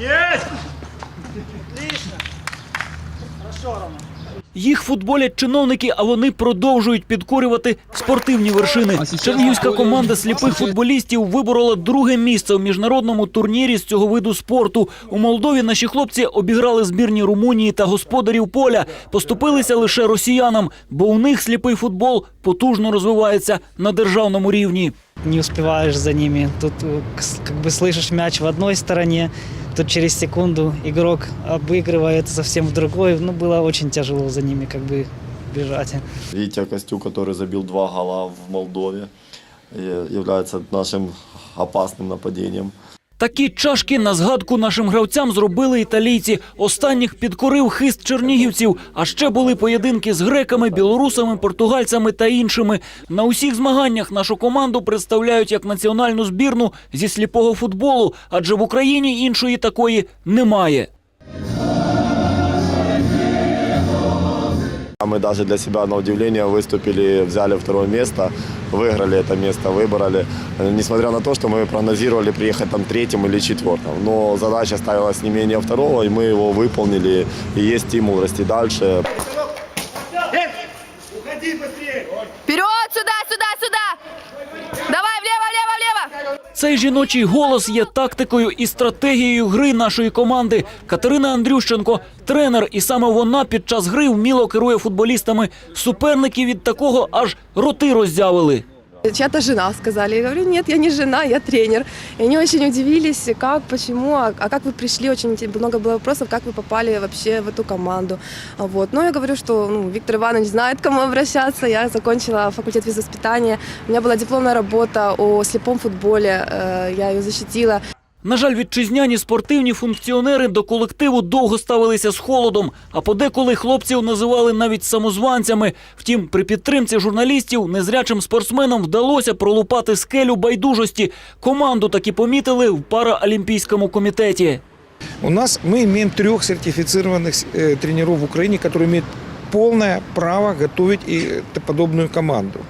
Есть! Отлично. Хорошо, Рома. Їх футболять чиновники, а вони продовжують підкорювати спортивні вершини. Чернігівська команда сліпих футболістів виборола друге місце у міжнародному турнірі з цього виду спорту. У Молдові наші хлопці обіграли збірні Румунії та господарів поля. Поступилися лише росіянам, бо у них сліпий футбол потужно розвивається на державному рівні. Не успеваешь за ними. Тут э, к- как бы слышишь мяч в одной стороне, тут через секунду игрок обыгрывает совсем в другой. Ну, было очень тяжело за ними как бы бежать. Витя Костюк, который забил два гола в Молдове, э, является нашим опасным нападением. Такі чашки на згадку нашим гравцям зробили італійці. Останніх підкорив хист чернігівців. А ще були поєдинки з греками, білорусами, португальцями та іншими. На усіх змаганнях нашу команду представляють як національну збірну зі сліпого футболу, адже в Україні іншої такої немає. Мы даже для себя, на удивление, выступили, взяли второе место, выиграли это место, выбрали. Несмотря на то, что мы прогнозировали приехать там третьим или четвертым. Но задача ставилась не менее второго, и мы его выполнили. И есть стимул расти дальше. Вперед, Цей жіночий голос є тактикою і стратегією гри нашої команди. Катерина Андрющенко тренер, і саме вона під час гри вміло керує футболістами. Суперники від такого аж роти роззявили. Чья-то жена, сказали. Я говорю, нет, я не жена, я тренер. И они очень удивились, как, почему, а, а как вы пришли, очень инте- много было вопросов, как вы попали вообще в эту команду. А Вот. Но я говорю, что ну, Виктор Иванович знает, к кому обращаться. Я закончила факультет физвоспитания. У меня была дипломная работа о слепом футболе, э, я ее защитила. На жаль, вітчизняні спортивні функціонери до колективу довго ставилися з холодом, а подеколи хлопців називали навіть самозванцями. Втім, при підтримці журналістів незрячим спортсменам вдалося пролупати скелю байдужості. Команду таки помітили в параолімпійському комітеті. У нас мы имеем трех сертифицированных э, тренеров в Украине, которые имеют полное право готовить и э, подобную команду.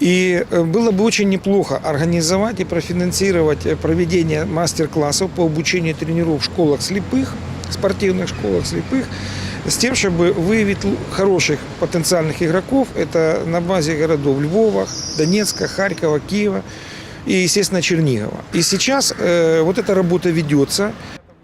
И э, было бы очень неплохо организовать и профинансировать э, проведение мастер-классов по обучению тренеров в школах слепых, спортивных школах слепых, с тем, чтобы выявить лу- хороших потенциальных игроков. Это на базе городов Львова, Донецка, Харькова, Киева и, естественно, Чернигова. И сейчас э, вот эта работа ведется.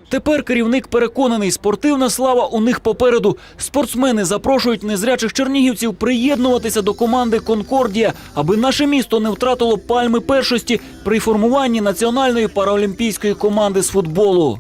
Тепер керівник переконаний, спортивна слава у них попереду. Спортсмени запрошують незрячих чернігівців приєднуватися до команди Конкордія, аби наше місто не втратило пальми першості при формуванні національної параолімпійської команди з футболу.